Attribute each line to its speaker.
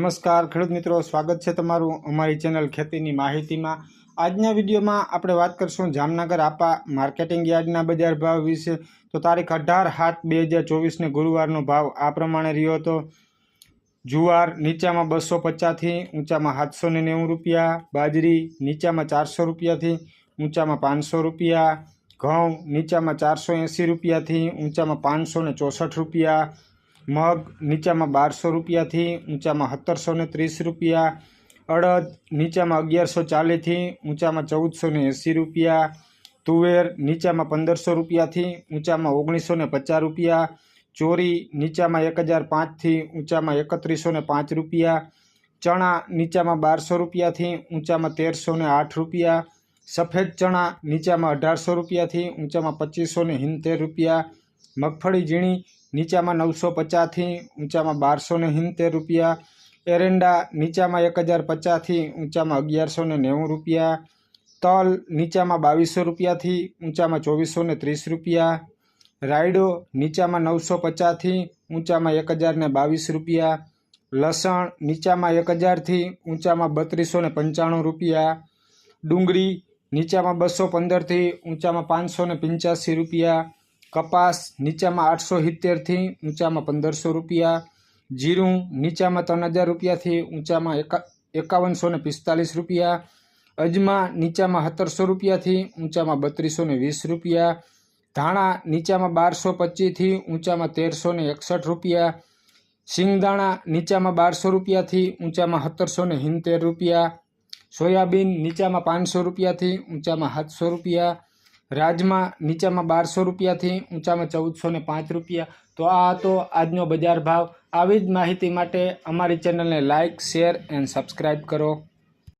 Speaker 1: નમસ્કાર ખેડૂત મિત્રો સ્વાગત છે તમારું અમારી ચેનલ ખેતીની માહિતીમાં આજના વિડીયોમાં આપણે વાત કરશું જામનગર આપા માર્કેટિંગ યાર્ડના બજાર ભાવ વિશે તો તારીખ અઢાર સાત બે હજાર ચોવીસને ગુરુવારનો ભાવ આ પ્રમાણે રહ્યો હતો જુવાર નીચામાં બસો પચાસથી ઊંચામાં સાતસો ને નેવું રૂપિયા બાજરી નીચામાં ચારસો રૂપિયાથી ઊંચામાં પાંચસો રૂપિયા ઘઉં નીચામાં ચારસો એંસી રૂપિયાથી ઊંચામાં પાંચસો ચોસઠ રૂપિયા मग नीचा में बार सौ रुपया थी ऊंचा में सत्तर सौ तीस रुपया अड़द नीचा में अगियार सौ चालीस थी ऊंचा में चौदह सौ ने एसी रुपया तुवेर नीचा में पंदर सौ रुपया थी ऊंचा में ओगनीस सौ पचास रुपया चोरी नीचा में एक हज़ार पाँच थी ऊंचा में ने पाँच रुपया चना नीचा में बार सौ रुपया थी ऊंचा में तेर सौ आठ रुपया सफेद चना नीचा में अठार सौ रुपया थी ऊंचा में पच्चीस सौ हिंतेर रुपया मगफड़ी झीणी नीचामा 950 થી ઊંચામાં 1270 રૂપિયા એરેંડા નીચામાં 1050 થી ઊંચામાં 1190 રૂપિયા તલ નીચામાં 2200 રૂપિયા થી ઊંચામાં 2430 રૂપિયા રાઇડો નીચામાં 950 થી ઊંચામાં 1022 રૂપિયા લસણ નીચામાં 1000 થી ઊંચામાં 3295 રૂપિયા ડુંગરી નીચામાં 215 થી ઊંચામાં 585 રૂપિયા कपास नीचा में आठ सौ सीतेर थी ऊंचा में पंदर सौ रुपया जीरू नीचा में तरह हज़ार रुपया थी ऊंचा में एकावन सौ पिस्तालीस रुपया अजमा नीचा में सत्तर सौ रुपया थी ऊंचा में बत्रीस सौ वीस रुपया धाणा नीचा में बार सौ पच्चीस थी ऊंचा में तेर सौ एकसठ रुपया सींगदाणा नीचा में बार सौ रुपया थी ऊंचा में सत्तर सौ सीतेर रुपया सोयाबीन नीचा में पाँच सौ रुपया थी ऊंचा में सात सौ रुपया રાજમાં નીચામાં બારસો રૂપિયાથી ઊંચામાં ચૌદસો ને પાંચ રૂપિયા તો આ હતો આજનો બજાર ભાવ આવી જ માહિતી માટે અમારી ચેનલને લાઇક શેર એન્ડ સબસ્ક્રાઈબ કરો